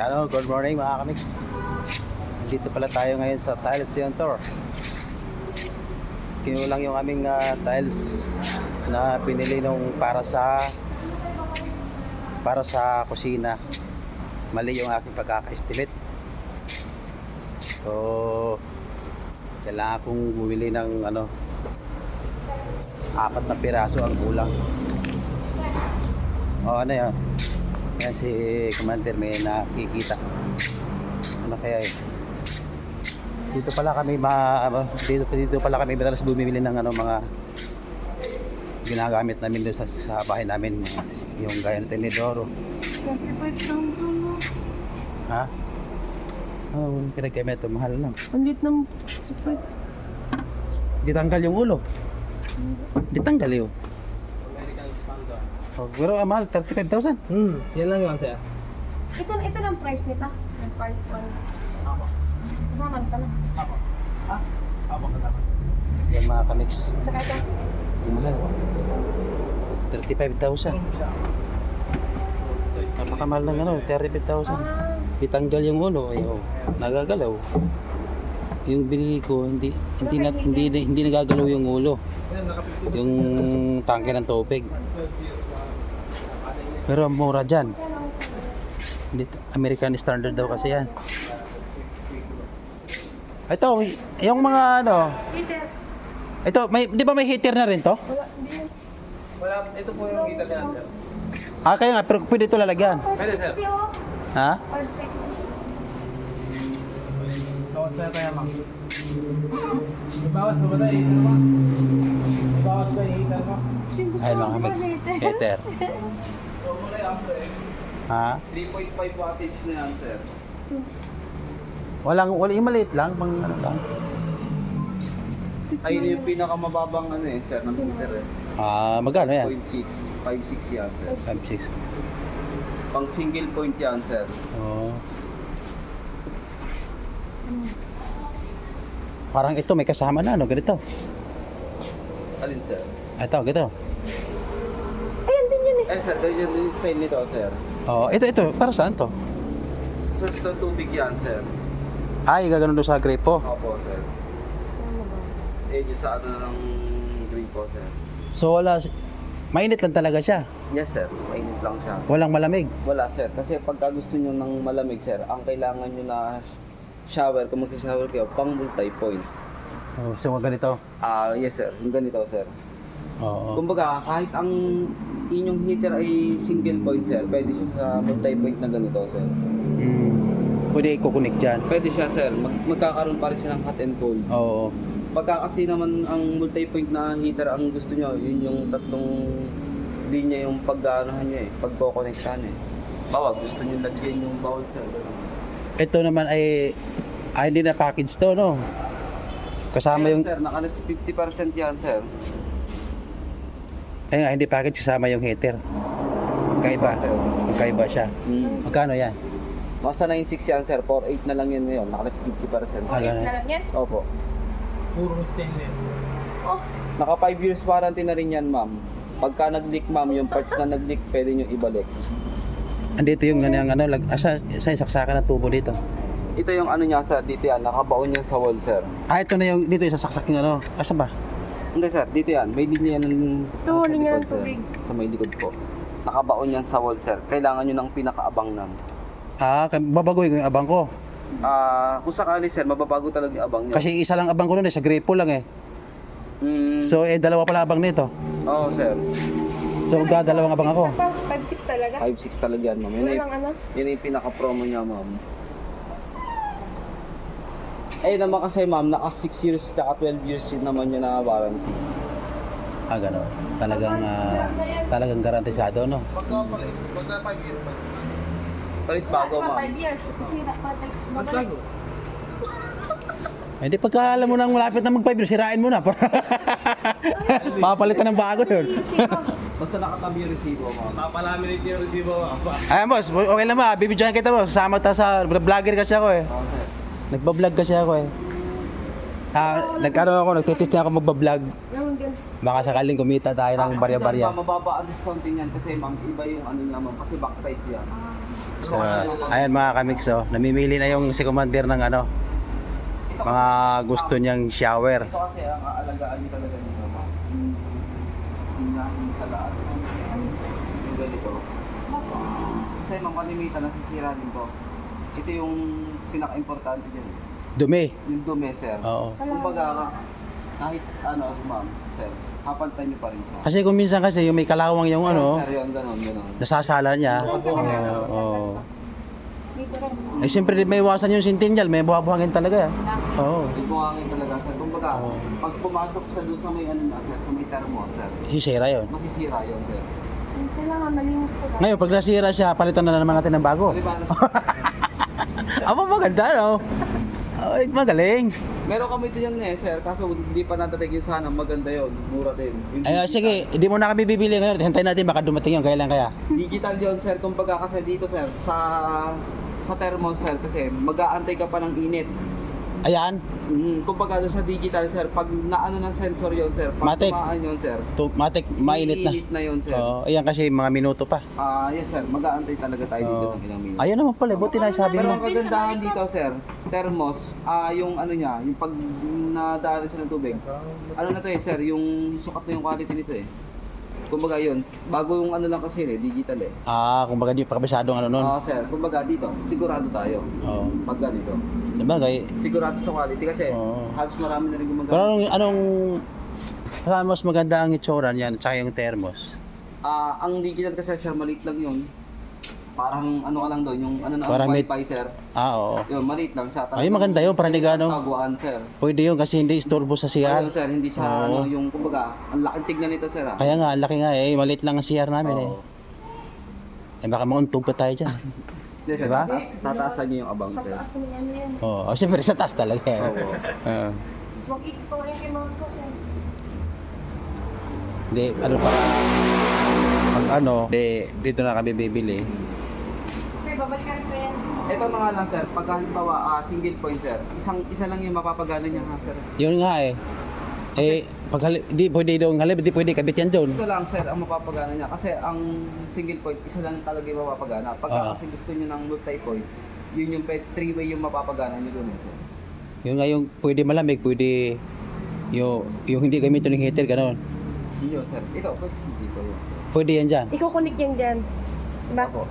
Ayan o, good morning mga kamix. Dito pala tayo ngayon sa Tiles Center. Kinulang yung aming ah, tiles na pinili nung para sa para sa kusina. Mali yung aking pagkaka-estimate. So, kailangan kong bumili ng ano apat na piraso ang kulang. O ano yan? Yan si Commander may nakikita. Ano kaya eh? Dito pala kami ma ano, dito dito pala kami madalas bumibili ng ano mga ginagamit namin doon sa, sa bahay namin yung gaya ng tenedoro. 35,000 mo. Ha? Oh, pinagkaya ito mahal lang. Ang lit ng. Di tanggal yung ulo. Di tanggal yun. Oh, pero ang mahal, 35,000. Hmm, yan lang yun, sir. Ito, ito lang price nito. Yung part 1. Kasama na pala. Yan mga kamix. Tsaka ito. Ang mahal. 35,000. Napakamahal ng ano, 35,000. Ah, Itanggal yung ulo, ay oh, nagagalaw. Yung binili ko, hindi hindi na, hindi hindi nagagalaw yung ulo. Yung tangke ng tubig. Pero mura diyan. Dito, American standard daw kasi yan. Ito, yung mga ano, heater. ito, may, di ba may heater na rin to? Wala, hindi. Wala, ito po yung heater niya, sir. Ah, kaya nga, pero pwede ito lalagyan. 5.6 PO. Ha? 5.6. Bawas na tayo, ma'am. May bawas ba ba tayo? Mo? May bawas ba yung heater mo? Yung gusto Ayun ko mga ba heater? Heater. Ha? 3.5 wattage na yan, sir. Walang, wala yung maliit lang, pang ano lang. Ay, yun yung pinakamababang ano eh, sir, ng meter eh. Ah, magkano yan? 0.6, 5.6 yan, sir. 5, 6. Pang single point yan, sir. Oh. Parang ito may kasama na, no? Ganito. Alin, sir? Ito, ganito. Eh, sir, ganyan yung style nito, sir. Oh, ito, ito. Para saan to? Sa source ng tubig yan, sir. Ay, gaganon doon sa gripo. Opo, sir. Eh, dyan sa ano ng gripo, sir. So, wala, mainit lang talaga siya. Yes, sir. Mainit lang siya. Walang malamig. Wala, sir. Kasi pagka gusto nyo ng malamig, sir, ang kailangan nyo na shower, kung mag-shower kayo, pang multi-point. Oh, so, ganito. Ah, yes, sir. Yung ganito, sir. Oo. Kumbaga, kahit ang inyong heater ay single point, sir, pwede siya sa multi-point na ganito, sir. Mm. Pwede i-connect dyan. Pwede siya, sir. Mag magkakaroon pa rin siya ng hot and cold. Oo. Pagka kasi naman ang multi-point na heater ang gusto nyo, yun yung tatlong linya yung paggaanahan nyo eh, pagko-connectan eh. Bawa, gusto nyo lagyan yung bawal, sir. Ito naman ay, ay hindi na package to, no? Kasama Ayan, yung, Sir, nakalas 50% yan, sir. Ay nga, hindi package kasama yung heater. Magkaiba. Magkaiba siya. Mm. Magkano yan? Nasa 9.6 yan, sir. 4.8 na lang yan ngayon. Nakalas 50%. Ah, ganun. na lang yan. Opo. Puro stainless. Oh, Naka 5 years warranty na rin yan, ma'am. Pagka nag-leak, ma'am, yung parts na nag-leak, pwede nyo ibalik. Andito yung ganyan ano, lag, asa, sa saksakan ng tubo dito. Ito yung ano niya, sir. Dito yan. Nakabaon yan sa wall, sir. Ah, ito na yung, dito yung sasaksak yung ano. Asa ba? Hindi, sir. Dito yan. May linya yan. ng- Ito, ano, sa linya ng tubig. Sir. Sa may likod po. Nakabaon yan sa wall, sir. Kailangan nyo ng pinakaabang nan. Ah, babagoy ko yung abang ko. Ah, kung sakali, sir, mababago talaga yung abang nyo. Kasi isa lang abang ko nun eh, sa gripo lang eh. Mm, So, eh, dalawa pala abang nito. Oo, sir. So, magdadalawang abang ako. 5.6 talaga. 5.6 talaga yan, ma'am. Yun, Wala lang ano. yun yung pinaka-promo niya, ma'am. Eh naman kasi ma'am, naka 6 years tsaka 12 years yun naman yun na warranty. Ah, gano'n. Talagang, ah, talagang garantisado, no? Pagka pala eh. Pagka 5 years pa. Palit bago ma'am. 5 years. Nasira pa. Magbago. Eh, di pagka alam mo nang malapit na mag-5 years, sirain mo na. Papalitan ng bago yun. Basta nakatabi yung resibo ma'am. Papalaminate yung resibo mo. apa. Ayan, boss. Okay lang ba? Bibidyohan kita, boss. Sama ta sa vlogger kasi ako eh. Sir. Nagbablog kasi ako eh. Ah, nagkaroon ako, nagtitest na ako magbablog. Baka sakaling kumita tayo ng Ah, barya-barya. mababa ang discounting yan kasi ma'am, iba yung ano niya ma'am, kasi box type yan. So, ayan mga kamikso, namimili na yung si Commander ng ano, mga gusto niyang shower. Ito kasi ang aalagaan niyo talaga dito ma'am. Yung yung nahin sa lahat. Yung ganito. Kasi ma'am, kanimitan, nasisira din to. Ito yung pinaka-importante dyan. eh. Dumi. Yung dumi, sir. Oo. Kumbaga, ka- kahit ano, ma'am, sir, kapalitan niyo pa rin siya. Kasi kung minsan kasi yung may kalawang yung ano, Sir, yun, ganun, ganun. nasasala niya. Oo. oo. Dito rin. Eh siyempre may iwasan yung sintinyal, may buhabuhangin talaga. Oo. Yung buhangin talaga, sir. Kumbaga, Oo. pag pumasok sa doon sa may ano na, sir, sa may termo, sir, Sisira yun. masisira yun, sir. Kailangan malinis ko. Ngayon, pag nasira siya, palitan na naman natin ng bago. Halimbawa, Aba, maganda, no? Ay, magaling. meron kami din yan eh, sir, kaso hindi pa nadating yun sana, maganda yun, mura din. Yung Ay, sige, hindi mo na kami bibili ngayon. Hintayin natin baka dumating yun. Kailan kaya? Digital yun, sir, kumbaga kasi dito, sir, sa sa thermo, sir, kasi mag-aantay ka pa ng init. Ayan, Mm, kumbaga doon sa digital, sir, pag naano ng sensor yun, sir, pag Matik. tumaan yun, sir, automatic, mainit na. iinit na yun, sir. Oo, ayan kasi mga minuto pa. Ah, yes, sir, mag-aantay talaga tayo dito Oo. ng ilang minuto. Ayun naman pala, buti na sabi Pero mo. ang kagandahan dito, sir, thermos, ah yung ano niya, yung pag nadaanan siya ng tubig, ano na to eh, sir, yung sukat na yung quality nito eh. Kumbaga yun, bago yung ano lang kasi eh, digital eh. Ah, kumbaga di pa kabisadong ano nun. Oo, sir, kumbaga dito, sigurado tayo. Oo. Pag ganito, Sabagay. sigurado sa quality kasi Oo. halos marami na rin Pero gumagamit. anong, anong, saan mas maganda ang itsura niyan at saka yung thermos? Ah, ang digital kasi sir, maliit lang yun. Parang ano ka lang doon, yung ano na Parang ang may- wifi sir. Ah, oo. Yun, maliit lang siya. Ay, maganda yun, parang hindi gaano. Taguan sir. Pwede yun kasi hindi istorbo sa CR. Ayun sir, hindi siya Oo. ano, yung kumbaga, ang laking tignan nito sir ah. Kaya nga, ang laki nga eh. Maliit lang ang CR namin eh. Oo. Eh baka mauntog pa tayo dyan. Hindi sir, Diba? tataas, tataasan niyo yung abang Sa sir. taas ko na ano yan. Oo, oh, siyempre sa taas talaga. eh. Oo. Oo. Mas mag-ikot pa ngayon kay mga sir. Hindi, ano para pag ano, di, dito na kami bibili. Babalikan ko yan. Ito na nga lang sir, pag halimbawa ah, single point sir, isang isa lang yung mapapagana niya ha sir. Yun nga eh. Eh, pag hali, di pwede daw ang halip, di pwede kabit yan doon. Ito lang sir, ang mapapagana niya. Kasi ang single point, isa lang talaga yung mapapagana. Pag Oo. kasi gusto niyo ng multi-point, yun yung pe- three-way yung mapapagana niyo doon eh sir. Yun nga yung pwede malamig, pwede yung, yung hindi gamito ng heater, gano'n. Yun sir. Ito, pwede dito yun sir. Pwede yan dyan. Iko-connect yan dyan. Diba? Ako.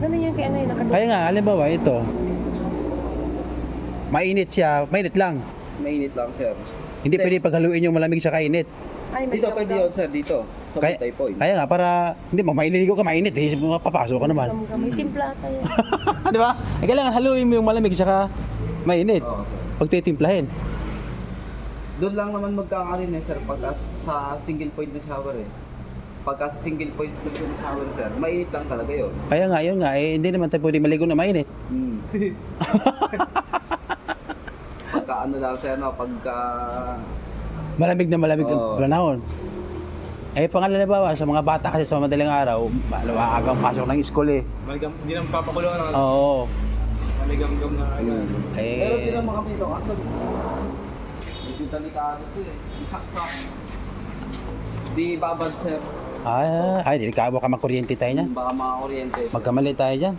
Ano yan kay ano yun? Kaya nga, halimbawa ito, mainit siya, mainit lang. Mainit lang sir. Hindi Hindi. pwede paghaluin yung malamig sa kainit. Ay, may Dito pwede yun sir, dito. Sa Kaya, multi-point. kaya nga, para, hindi mo, maililigo ka, mainit eh, mapapasok ka naman. May timpla ata yan. Di ba? Eh, kailangan haluin mo yung malamig saka mainit. Oo sir. Pag titimplahin. Doon lang naman magkakaroon eh sir pagka sa single point na shower eh. Pagka sa single point na shower sir, mainit lang talaga yun. Kaya nga, yun nga, eh, hindi naman tayo pwede maligo na mainit. Mm. pagka ano lang sir no, pagka Malamig na malamig Oo. ang panahon. Eh, pangalan bawa sa mga bata kasi sa madaling araw, maagang pasok ng school eh. Maligam, hindi naman papakulong ng Oo. maligamgam na ano. Eh, Pero di naman kami ito kaso medyo delikado to eh. Isaksak. Di babad sir. Ay, ay, delikado ka makuryente tayo niyan. Baka mga kuryente. sir. Magkamali tayo dyan.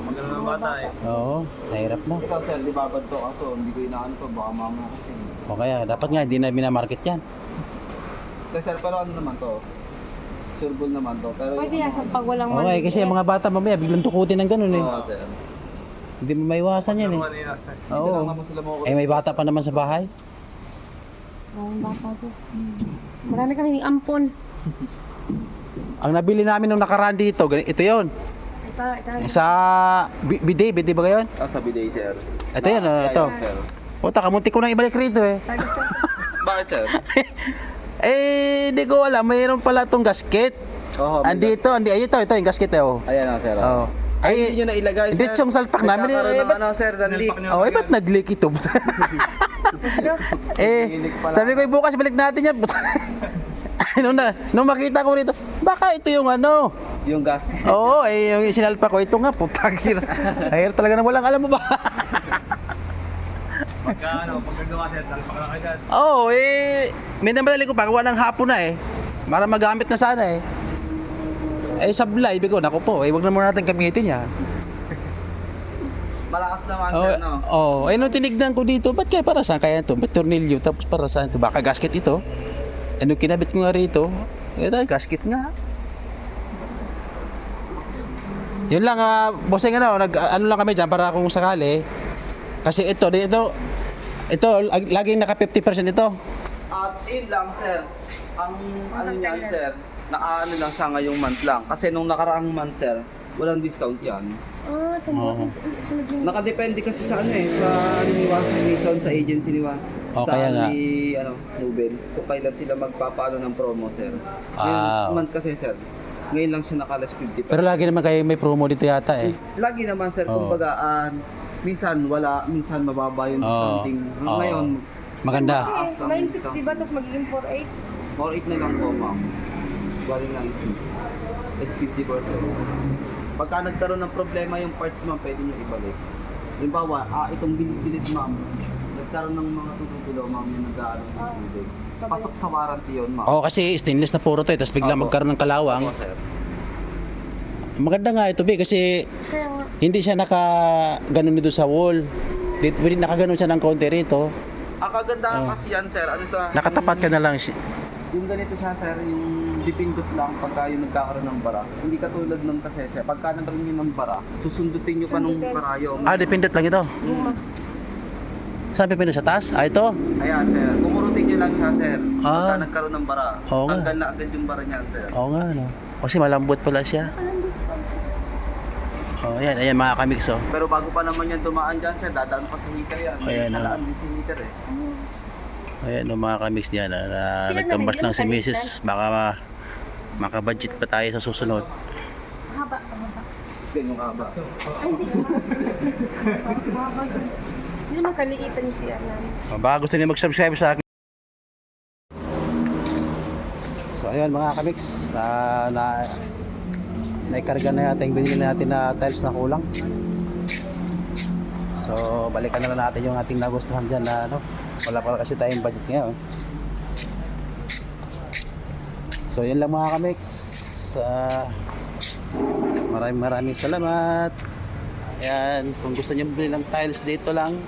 Maganda ng bata eh. Oo, nahirap na. Ito sir, di babad to kaso hindi ko inaano to. Baka mamaya kasi. O kaya, dapat nga, hindi na binamarket yan. Hindi sir, pero ano naman to? Sureball naman to. Pero Pwede yan sa pag walang Okay, kasi yung mga bata mamaya, biglang tukutin ng ganun eh. Oo sir. Hindi mo maiwasan yan eh. Dito lang Oo. naman sila. Eh, may bata pa naman sa bahay. Ang bata to. Marami kaming ampon. Ang nabili namin nung nakaraan dito, ito yon Ito, ito. Sa bi- bide, bide ba yun? Ah, sa bidet sir. Ito yan, oh, ito. sir. Puta, kamunti ko nang ibalik rito eh. Sa... Bakit sir? eh, di ko alam, mayroon pala tong gasket. Oo, may Andito, andi, ayun ito, ito yung gasket eh. Oh. gas- Ayan na sir. Oh. Ay, Ay, hindi nyo na ilagay hindi sir. yung salpak namin, eh, Nagkakaroon eh, ng ba't- ano sir, niya. Oh, eh, ba't nag-leak ito? eh, sabi ko, "Eh, bukas balik natin yan. nung, na, nung makita ko rito, baka ito yung ano. Yung gas. Oo, eh, yung sinalpa ko, ito nga, putang ina. Ayun talaga na walang alam mo ba? Pagka ano, pagkagawa sir, talpak lang agad. Oo, oh, eh, minamadali ko pagawa ng hapon na eh. Para magamit na sana eh. Eh, sablay, bigo, naku po, eh, wag na muna natin gamitin yan. Malakas naman Oo, sir, no? oh, eh, nung tinignan ko dito, ba't kaya para saan kaya ito? Ba't tornilyo? Tapos para saan ito? Baka gasket ito? Eh, nung kinabit ko nga rito, eh, dahil gasket nga. Yun lang, ah, bossing ano, nag, ano lang kami dyan para kung sakali. Kasi ito, dito, ito, ag- laging naka 50% ito. At yun lang, sir. Ang ano niyan, sir, naka ano lang siya ngayong month lang. Kasi nung nakaraang month, sir, walang discount yan. Ah, tama. Nakadepende kasi sa ano eh, sa ano ni Wasson Mason, sa agency ni Wa. Oh, sa kaya ano nga. ni ano, Nuben. Kung kailan sila magpapaano ng promo, sir. Wow. Ngayong month kasi, sir. Ngayon lang siya nakalas 50 Pero lagi naman kayo may promo dito yata eh. Lagi naman, sir, Oo. kumbaga, ah, minsan wala, minsan mababa yung Oo. discounting. Oo. Ngayon, Maganda. Mataas ang 960 ba ito magiging 48? 4.8 na lang po, ma'am. Galing 9.6. is 50%. Pagka nagkaroon ng problema yung parts, ma'am, pwede nyo ibalik. Halimbawa, ah, itong bilid-bilid, ma'am, nagkaroon ng mga tutulo, ma'am, yung nag-aaral ng Ah. tubig. Pasok sa warranty yun, ma'am. Oo, kasi stainless na puro to eh, tapos bigla Opo. magkaroon ng kalawang. Opo, sir. Maganda nga ito, Bi, kasi hindi siya naka ganun dito sa wall. Dito, pwede nakaganon siya ng konti rito. Ang kagandahan Oo. kasi yan, sir, ano sa... Nakatapat ka na lang siya. Yung ganito siya, sir, yung dipindot lang pagka yung nagkakaroon ng bara. Hindi katulad ng kasi, sir, pagka nagkaroon yun ng bara, susundutin nyo pa nung karayong. Ah, dependent lang ito. Mag... Saan pipindot sa taas? Ah, ito. Ayan, sir. Kukurutin nyo lang siya, sir. Ah. Pagka nagkaroon ng bara. Oo nga. Tanggal na agad yung bara niyan, sir. Oo nga, no. Kasi malambot pala siya. Oh, ayan, ayan mga kamix, oh. Pero bago pa naman yan dumaan dyan, sir, dadaan pa sa heater yan. Ayan, ah. Salaan din si heater eh. Ah. Ayan, no, mga kamix diyan. Na, na, na nagtambas rin lang si Kanis Mrs. Baka ma, makabudget pa tayo sa susunod. Haba, haba. Ganyong haba. Ay, hindi. Haba. Hindi naman kaliitan yung siya namin. Oh, Baka gusto niyo mag-subscribe sa akin. So ayun mga kamix, na, na naikarga na yata yung binili natin na tiles na kulang. So balikan na lang natin yung ating nagustuhan dyan na ano, wala pa kasi tayong budget ngayon. So yun lang mga kamix. Uh, maraming maraming salamat. Ayan, kung gusto niyo bumili ng tiles dito lang,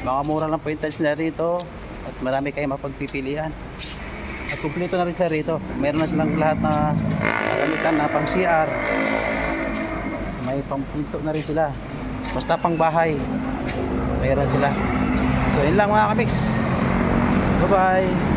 Baka mura lang po yung tiles nila rito at marami kayong mapagpipilian. At kumpleto na rin sa rito. Meron na silang lahat na gamitan na pang CR. May pang pinto na rin sila. Basta pang bahay. Meron sila. So yun lang mga kamix. Bye bye.